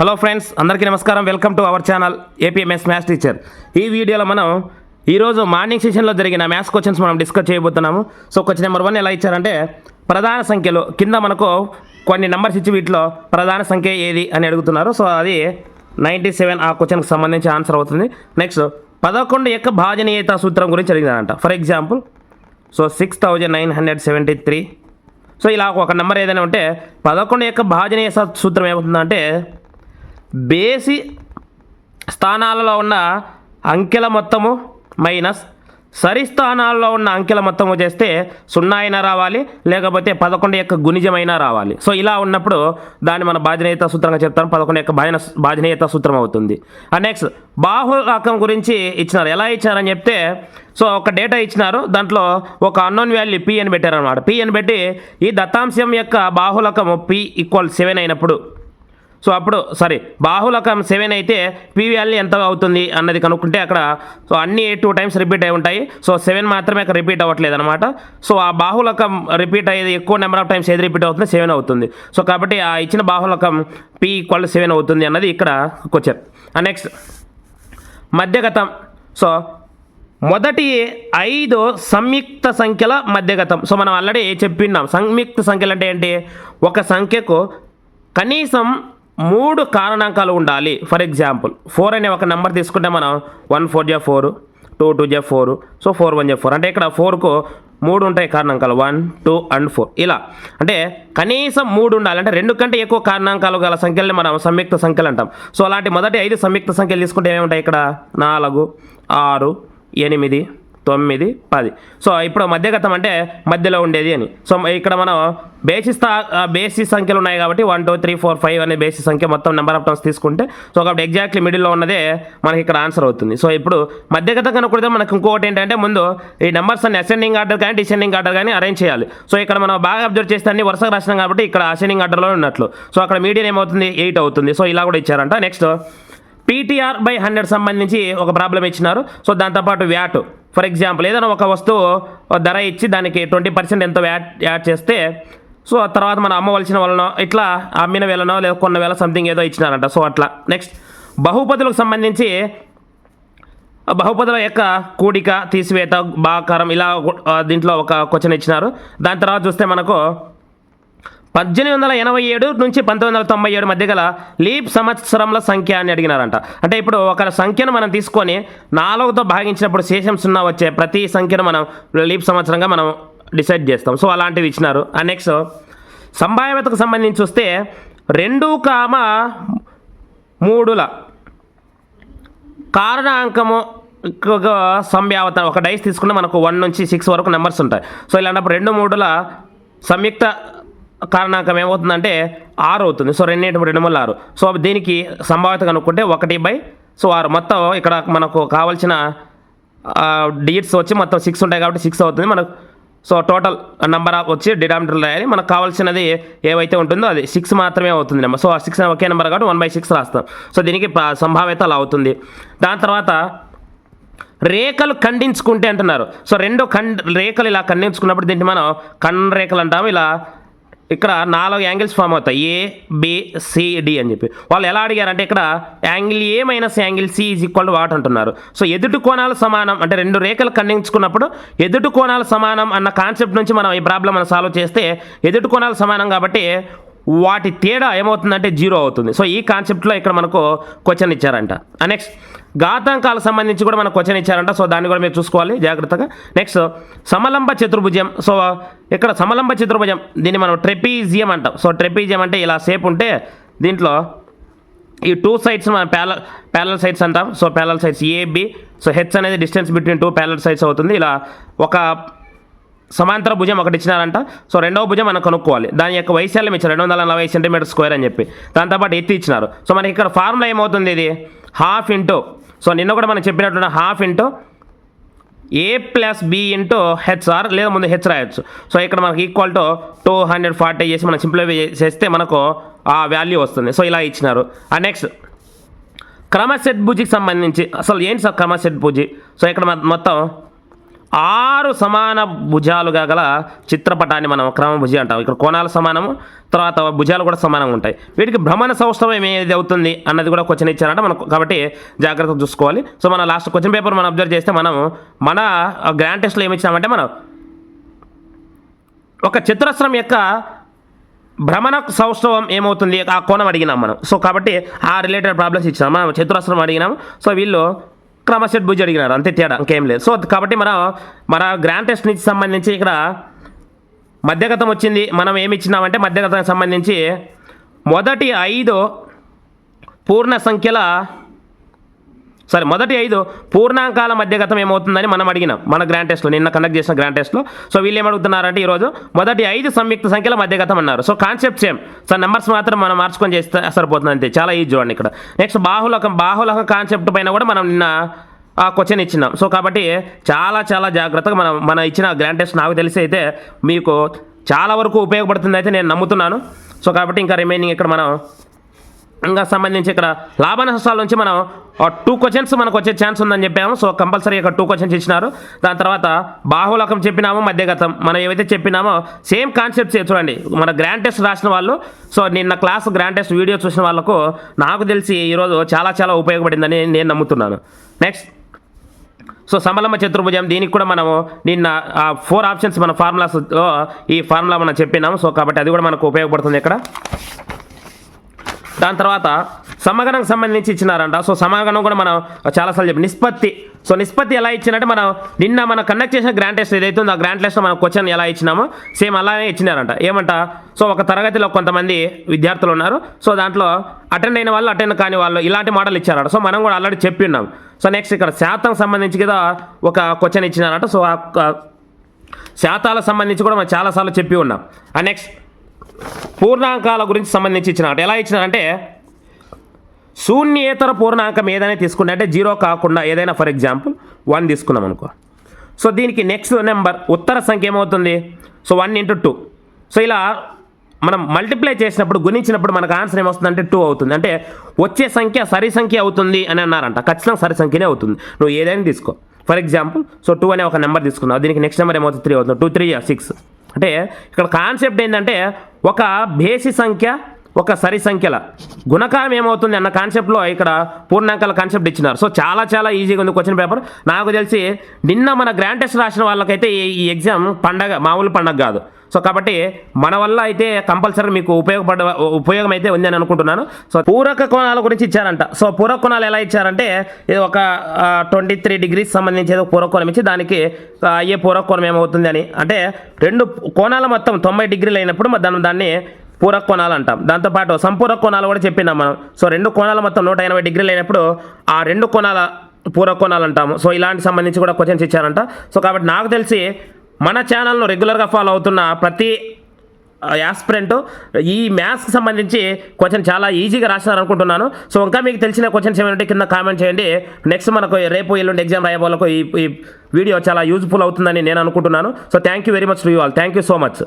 Hello friends అందరికీ నమస్కారం. Welcome to our channel APMS maths teacher. ఈ వీడియోలో మనం ఈరోజు మార్నింగ్ సెషన్లో జరిగిన మ్యాథ్స్ క్వశ్చన్స్ మనం డిస్కస్ చేయబోతున్నాము. సో క్వశ్చన్ నెంబర్ వన్ ఎలా ఇచ్చారంటే ప్రధాన సంఖ్యలు కింద మనకు కొన్ని నెంబర్స్ ఇచ్చి వీటిలో ప్రధాన సంఖ్య ఏది అని అడుగుతున్నారు. సో అది నైంటీ సెవెన్ ఆ క్వశ్చన్కి సంబంధించి ఆన్సర్ అవుతుంది. నెక్స్ట్ పదకొండు యొక్క భాజనీయత సూత్రం గురించి అడిగినారంట. For example so six thousand nine hundred seventy three so ఇలా ఒక నెంబర్ ఏదైనా ఉంటే పదకొండు యొక్క భాజనీయ సూత్రం ఏమవుతుందంటే బేసి స్థానాలలో ఉన్న అంకెల మొత్తము మైనస్ సరి స్థానాల్లో ఉన్న అంకెల మొత్తము చేస్తే సున్నా అయినా రావాలి లేకపోతే పదకొండు యొక్క గుణిజమైనా రావాలి. సో ఇలా ఉన్నప్పుడు దాన్ని మన బాధ్యనీయత సూత్రంగా చెప్తాను పదకొండు యొక్క బాధ్యన బాధ్యనీయత సూత్రం అవుతుంది. నెక్స్ట్ బాహురకం గురించి ఇచ్చినారు. ఎలా ఇచ్చారని చెప్తే సో ఒక డేటా ఇచ్చినారు. దాంట్లో ఒక అన్నోన్ వాల్యూ పి అని పెట్టారనమాట పి అని పెట్టి ఈ దత్తాంశం యొక్క బాహులకము పి ఈక్వల్ సెవెన్ అయినప్పుడు సో అప్పుడు సారీ బాహులకం సెవెన్ అయితే పీవీఎల్ని ఎంత అవుతుంది అన్నది కనుక్కుంటే అక్కడ సో అన్ని టూ టైమ్స్ రిపీట్ అయి ఉంటాయి. సో సెవెన్ మాత్రమే అక్కడ రిపీట్ అవ్వట్లేదు అనమాట సో ఆ బాహులకం రిపీట్ అయ్యేది ఎక్కువ నెంబర్ ఆఫ్ టైమ్స్ ఏది రిపీట్ అవుతుంది సెవెన్ అవుతుంది. సో కాబట్టి ఆ ఇచ్చిన బాహులకం పీ ఈక్వల్ సెవెన్ అవుతుంది అన్నది ఇక్కడ క్వశ్చన్ నెక్స్ట్ మధ్యగతం. సో మొదటి ఐదు సంయుక్త సంఖ్యల మధ్యగతం. సో మనం ఆల్రెడీ చెప్పిన్నాం. సంయుక్త సంఖ్యలు అంటే ఏంటి? ఒక సంఖ్యకు కనీసం మూడు కారణాంకాలు ఉండాలి. ఫర్ ఎగ్జాంపుల్ ఫోర్ అనే ఒక నెంబర్ తీసుకుంటే మనం వన్ ఫోర్ జా ఫోర్ టూ టూ జా ఫోర్ సో ఫోర్ వన్ జా ఫోర్ అంటే ఇక్కడ ఫోర్కు మూడు ఉంటాయి కారణాంకాలు. వన్ టూ అండ్ ఫోర్ ఇలా. అంటే కనీసం మూడు ఉండాలి. అంటే రెండు కంటే ఎక్కువ కారణాంకాలు గల సంఖ్యల్ని మనం సంయుక్త సంఖ్యలు అంటాం. సో అలాంటి మొదటి ఐదు సంయుక్త సంఖ్యలు తీసుకుంటే ఏమి ఉంటాయి ఇక్కడ? నాలుగు ఆరు ఎనిమిది తొమ్మిది పది. సో ఇప్పుడు మధ్యగతం అంటే మధ్యలో ఉండేది అని. సో ఇక్కడ మనం బేసిస్ బేసిస్ సంఖ్యలు ఉన్నాయి కాబట్టి one two three four five అనే బేసిస్ సంఖ్య మొత్తం నెంబర్ ఆఫ్ టర్మ్స్ తీసుకుంటే సో కాబట్టి ఎగ్జాక్ట్లీ మిడిల్లో ఉన్నదే మనకి ఇక్కడ ఆన్సర్ అవుతుంది. సో ఇప్పుడు మధ్యగతం కనుక్కుంటే మనకు ఇంకొకటి ఏంటంటే ముందు ఈ నెంబర్స్ అన్ని అసెండింగ్ ఆర్డర్ కానీ డిసెండింగ్ ఆర్డర్ కానీ అరేంజ్ చేయాలి. సో ఇక్కడ మనం బాగా అబ్జర్వ్ చేస్తే అన్ని వరుసగా రాసినాం కాబట్టి ఇక్కడ అసెండింగ్ ఆర్డర్లో ఉన్నట్లు. సో అక్కడ మీడియం ఏమవుతుంది? ఎయిట్ అవుతుంది. సో ఇలా కూడా ఇచ్చారంట. నెక్స్ట్ పీటీఆర్ బై హండ్రెడ్ సంబంధించి ఒక ప్రాబ్లం ఇచ్చినారు. సో దాంతోపాటు వ్యాట్ ఫర్ ఎగ్జాంపుల్ ఏదైనా ఒక వస్తువు ధర ఇచ్చి దానికి ట్వంటీ పర్సెంట్ ఎంత యాడ్ యాడ్ చేస్తే సో ఆ తర్వాత మనం అమ్మవలసిన వలనో ఇట్లా అమ్మిన వేలనో లేదా కొన్న వేల సంథింగ్ ఏదో ఇచ్చినారంట. సో అట్లా. నెక్స్ట్ బహుపతులకు సంబంధించి బహుపదుల యొక్క కూడిక తీసివేత బాకారం ఇలా దీంట్లో ఒక క్వశ్చన్ ఇచ్చినారు. దాని తర్వాత చూస్తే మనకు పద్దెనిమిది వందల ఎనభై ఏడు నుంచి పంతొమ్మిది వందల తొంభై ఏడు మధ్య గల లీప్ సంవత్సరంల సంఖ్య అని అడిగినారంట. అంటే ఇప్పుడు ఒక సంఖ్యను మనం తీసుకొని నాలుగుతో భాగించినప్పుడు శేషం సున్నా వచ్చే ప్రతి సంఖ్యను మనం లీప్ సంవత్సరంగా మనం డిసైడ్ చేస్తాం. సో అలాంటివి ఇచ్చినారు. ఆ నెక్స్ట్ సంభావ్యతకు సంబంధించి చూస్తే రెండు కామ మూడుల కారణాంకము సంభావ్యత ఒక డైస్ తీసుకుంటే మనకు వన్ నుంచి సిక్స్ వరకు నెంబర్స్ ఉంటాయి. సో ఇలాంటప్పుడు రెండు మూడుల సంయుక్త కారణాంకం ఏమవుతుందంటే ఆరు అవుతుంది. సో రెండేటప్పుడు రెండు మూల ఆరు. సో దీనికి సంభావ్యత కనుక్కుంటే ఒకటి బై సో ఆరు. మొత్తం ఇక్కడ మనకు కావాల్సిన డిజిట్స్ వచ్చి మొత్తం సిక్స్ ఉంటాయి కాబట్టి సిక్స్ అవుతుంది మనకు. సో టోటల్ నెంబర్ ఆఫ్ వచ్చి డినామినేటర్ రాయాలి మనకు కావాల్సినది ఏవైతే ఉంటుందో అది సిక్స్ మాత్రమే అవుతుంది నెంబర్ సో ఆ సిక్స్ ఒకే నెంబర్ కాబట్టి వన్ బై సిక్స్ రాస్తాం. సో దీనికి సంభావ్యత అలా అవుతుంది. దాని తర్వాత రేఖలు ఖండించుకుంటే అంటున్నారు. సో రెండు ఖండ్ రేఖలు ఇలా ఖండించుకున్నప్పుడు దీన్ని మనం కన్ రేఖలు అంటాము. ఇలా ఇక్కడ నాలుగు యాంగిల్స్ ఫామ్ అవుతాయి. ఏ బి సిడి అని చెప్పి. వాళ్ళు ఎలా అడిగారంటే ఇక్కడ angle A minus angle C is equal to what అంటున్నారు. సో ఎదుటి కోణాలు సమానం అంటే రెండు రేఖలు ఖండించుకున్నప్పుడు ఎదుటి కోణాలు సమానం అన్న కాన్సెప్ట్ నుంచి మనం ఈ ప్రాబ్లం మనం సాల్వ్ చేస్తే ఎదుటి కోణాలు సమానం కాబట్టి వాటి తేడా ఏమవుతుందంటే జీరో అవుతుంది. సో ఈ కాన్సెప్ట్లో ఇక్కడ మనకు క్వశ్చన్ ఇచ్చారంట. నెక్స్ట్ ఘాతాంకాలకు సంబంధించి కూడా మనకు క్వశ్చన్ ఇచ్చారంట. సో దాన్ని కూడా మీరు చూసుకోవాలి జాగ్రత్తగా. నెక్స్ట్ సమలంబ చతుర్భుజం. సో ఇక్కడ సమలంబ చతుర్భుజం. దీన్ని మనం ట్రెపీజియం అంటాం. సో ట్రెపీజియం అంటే ఇలా సేపు ఉంటే దీంట్లో ఈ టూ సైడ్స్ మనం ప్యాల ప్యాలల్ సైడ్స్ అంటాం. So parallel sides AB so H అనేది distance between two parallel sides అవుతుంది. ఇలా ఒక సమాంతర భుజం ఒకటి ఇచ్చినారంట. సో రెండవ భుజం మనం కనుక్కోవాలి. దాని యొక్క వైశాల్యం ఇచ్చారు. రెండు వందల నలభై సెంటీమీటర్ స్క్వేర్ అని చెప్పి. దాంతోపాటు ఎత్తి ఇచ్చినారు. సో మనకి ఇక్కడ ఫార్ములా ఏమవుతుంది ఇది? Half into. సో నిన్న కూడా మనం చెప్పినట్టు half into A plus B into HR లేదా ముందు హెచ్ రాయొచ్చు. సో ఇక్కడ మనకి equal to two hundred forty చేసి మనం సింప్లిఫై చేస్తే మనకు ఆ వాల్యూ వస్తుంది. సో ఇలా ఇచ్చినారు. ఆ నెక్స్ట్. క్రమశెట్ భుజికి సంబంధించి అసలు ఏంటి సార్ క్రమశెట్ భుజి సో ఇక్కడ మొత్తం ఆరు సమాన భుజాలుగా గల చిత్రపటాన్ని మనం క్రమభుజి అంటాం. ఇక్కడ కోణాలు సమానము తర్వాత భుజాలు కూడా సమానంగా ఉంటాయి. వీటికి భ్రమణ సౌష్ఠవం ఏది అవుతుంది అన్నది కూడా క్వశ్చన్ ఇచ్చారంట మనం కాబట్టి జాగ్రత్తగా చూసుకోవాలి. సో మన లాస్ట్ క్వశ్చన్ పేపర్ మనం అబ్జర్వ్ చేస్తే మనం మన గ్రాండ్ టెస్ట్లో ఏమి ఇచ్చామంటే మనం ఒక చతురస్రం యొక్క భ్రమణ సౌష్ఠవం ఏమవుతుంది? ఆ కోణం అడిగినాం మనం. సో కాబట్టి ఆ రిలేటెడ్ ప్రాబ్లమ్స్ ఇచ్చినాం. మనం చతురస్రం అడిగినాం. సో వీళ్ళు క్రమశెట్ భుజ అడిగినారు. అంతే తేడా ఇంకేం లేదు. సో కాబట్టి మనం మన గ్రాండ్ టెస్ట్ నుంచి సంబంధించి ఇక్కడ మధ్యగతం వచ్చింది. మనం ఏమి ఇచ్చినామంటే మధ్యగతానికి సంబంధించి మొదటి ఐదు పూర్ణ సంఖ్యల సరే మొదటి ఐదు పూర్ణాంకాల మధ్యగతం ఏమవుతుందని మనం అడిగినాం. మన గ్రాండ్ టెస్ట్లో నిన్న కండక్ట్ చేసిన గ్రాండ్ టెస్ట్లో సో వీళ్ళు ఏమడుగుతున్నారంటే ఈరోజు మొదటి ఐదు సంయుక్త సంఖ్యల మధ్యగతం అన్నారు. So concept same so numbers మాత్రం మనం మార్చుకొని చేస్తే సరిపోతుంది అంతే చాలా ఈజీ చూడండి ఇక్కడ. నెక్స్ట్ బాహులకం. బాహులకం కాన్సెప్ట్ పైన కూడా మనం నిన్న ఆ క్వశ్చన్ ఇచ్చినాం. సో కాబట్టి చాలా చాలా జాగ్రత్తగా మనం మన ఇచ్చిన గ్రాండ్ టెస్ట్ నాకు తెలిసి అయితే మీకు చాలా వరకు ఉపయోగపడుతుంది అయితే నేను నమ్ముతున్నాను. సో కాబట్టి ఇంకా రిమైనింగ్ ఇక్కడ మనం ఇంకా సంబంధించి ఇక్కడ లాభ నష్టాల నుంచి మనం టూ క్వశ్చన్స్ మనకు వచ్చే ఛాన్స్ ఉందని చెప్పాము. సో కంపల్సరీ ఇక్కడ టూ క్వశ్చన్స్ ఇచ్చినారు. దాని తర్వాత బాహులకం చెప్పినాము మధ్యగతం. మనం ఏవైతే చెప్పినామో సేమ్ కాన్సెప్ట్స్ చూడండి. మన గ్రాండ్ టెస్ట్ రాసిన వాళ్ళు సో నిన్న క్లాస్ గ్రాండ్ టెస్ట్ వీడియో చూసిన వాళ్ళకు నాకు తెలిసి ఈరోజు చాలా చాలా ఉపయోగపడిందని నేను నమ్ముతున్నాను. నెక్స్ట్ సో సమలమ్మ చతుర్భుజం దీనికి కూడా మనము నిన్న ఆ ఫోర్ ఆప్షన్స్ మన ఫార్ములాస్లో ఈ ఫార్ములా మనం చెప్పినాము. సో కాబట్టి అది కూడా మనకు ఉపయోగపడుతుంది ఇక్కడ. దాని తర్వాత సమగణం సంబంధించి ఇచ్చినారంట. సో సమగణం కూడా మనం చాలాసార్లు చెప్పి నిష్పత్తి. సో నిష్పత్తి ఎలా ఇచ్చినట్టు మనం నిన్న మనం కండక్ట్ చేసిన గ్రాండ్ టెస్ట్ ఏదైతే ఉందో ఆ గ్రాండ్ టెస్ట్లో మనం క్వశ్చన్ ఎలా ఇచ్చినామో సేమ్ అలానే ఇచ్చినారంట. ఏమంట? సో ఒక తరగతిలో కొంతమంది విద్యార్థులు ఉన్నారు. సో దాంట్లో అటెండ్ అయిన వాళ్ళు అటెండ్ కాని వాళ్ళు ఇలాంటి మోడల్ ఇచ్చారట. సో మనం కూడా ఆల్రెడీ చెప్పి ఉన్నాం. సో నెక్స్ట్ ఇక్కడ శాతం సంబంధించి కదా ఒక క్వశ్చన్ ఇచ్చినారంట. సో ఆ శాతాలకు సంబంధించి కూడా మనం చాలాసార్లు చెప్పి ఉన్నాం. ఆ నెక్స్ట్ పూర్ణాంకాల గురించి సంబంధించి ఇచ్చినట్టు ఎలా ఇచ్చినారంటే శూన్యేతర పూర్ణాంకం ఏదైనా తీసుకున్నా అంటే జీరో కాకుండా ఏదైనా ఫర్ ఎగ్జాంపుల్ వన్ తీసుకున్నాం అనుకో. సో దీనికి నెక్స్ట్ నెంబర్ ఉత్తర సంఖ్య ఏమవుతుంది? So one into two so ఇలా మనం మల్టిప్లై చేసినప్పుడు గుణించినప్పుడు మనకు ఆన్సర్ ఏమొస్తుంది అంటే టూ అవుతుంది. అంటే వచ్చే సంఖ్య సరి సంఖ్య అవుతుంది అని అన్నారంట. ఖచ్చితంగా సరి సంఖ్యనే అవుతుంది. నువ్వు ఏదైనా తీసుకో. ఫర్ ఎగ్జాంపుల్ సో టూ అనే ఒక నెంబర్ తీసుకున్నావు. దీనికి నెక్స్ట్ నెంబర్ ఏమవుతుంది? త్రీ అవుతుంది. టూ త్రీ సిక్స్ అంటే ఇక్కడ కాన్సెప్ట్ ఏంటంటే ఒక బేసి సంఖ్య ఒక సరి సంఖ్యల గుణకారం ఏమవుతుంది అన్న కాన్సెప్ట్లో ఇక్కడ పూర్ణాంకాల కాన్సెప్ట్ ఇచ్చినారు. సో చాలా చాలా ఈజీగా ఉంది క్వశ్చన్ పేపర్ నాకు తెలిసి నిన్న మన గ్రాండ్ టెస్ట్ రాసిన వాళ్ళకైతే ఈ- ఎగ్జామ్ పండగ మామూలు పండగ కాదు. సో కాబట్టి మన వల్ల అయితే కంపల్సరీ మీకు ఉపయోగపడ ఉపయోగం అయితే ఉంది అని అనుకుంటున్నాను. సో పూరక కోణాల గురించి ఇచ్చారంట. సో పూరక కోణాలు ఎలా ఇచ్చారంటే ఇది ఒక ట్వంటీ త్రీ డిగ్రీస్ సంబంధించి ఏదో పూరక కోణం ఇచ్చి దానికి అయ్యే పూరక కోణం ఏమవుతుంది అని. అంటే రెండు కోణాల మొత్తం తొంభై డిగ్రీలు అయినప్పుడు మరి దాన్ని దాన్ని పూరక కోణాలు అంటాం దాంతోపాటు సంపూరక కోణాలు కూడా చెప్పినాం మనం. సో రెండు కోణాలు మొత్తం నూట ఎనభై డిగ్రీలు అయినప్పుడు ఆ రెండు కోణాల పూరక కోణాలు అంటాము సో ఇలాంటి సంబంధించి కూడా క్వశ్చన్స్ ఇచ్చారంట. సో కాబట్టి నాకు తెలిసి మన ఛానల్ను రెగ్యులర్గా ఫాలో అవుతున్న ప్రతి యాస్పిరెంట్ ఈ మ్యాథ్స్కి సంబంధించి క్వశ్చన్ చాలా ఈజీగా రాసినారు అనుకుంటున్నాను సో ఇంకా మీకు తెలిసిన క్వశ్చన్స్ ఏమైనా కింద కామెంట్ చేయండి. నెక్స్ట్ మనకు రేపు ఎల్లుండి ఎగ్జామ్ రాయే ఈ ఈ వీడియో చాలా యూజ్ఫుల్ అవుతుందని నేను అనుకుంటున్నాను. So thank you very much to you all thank you so much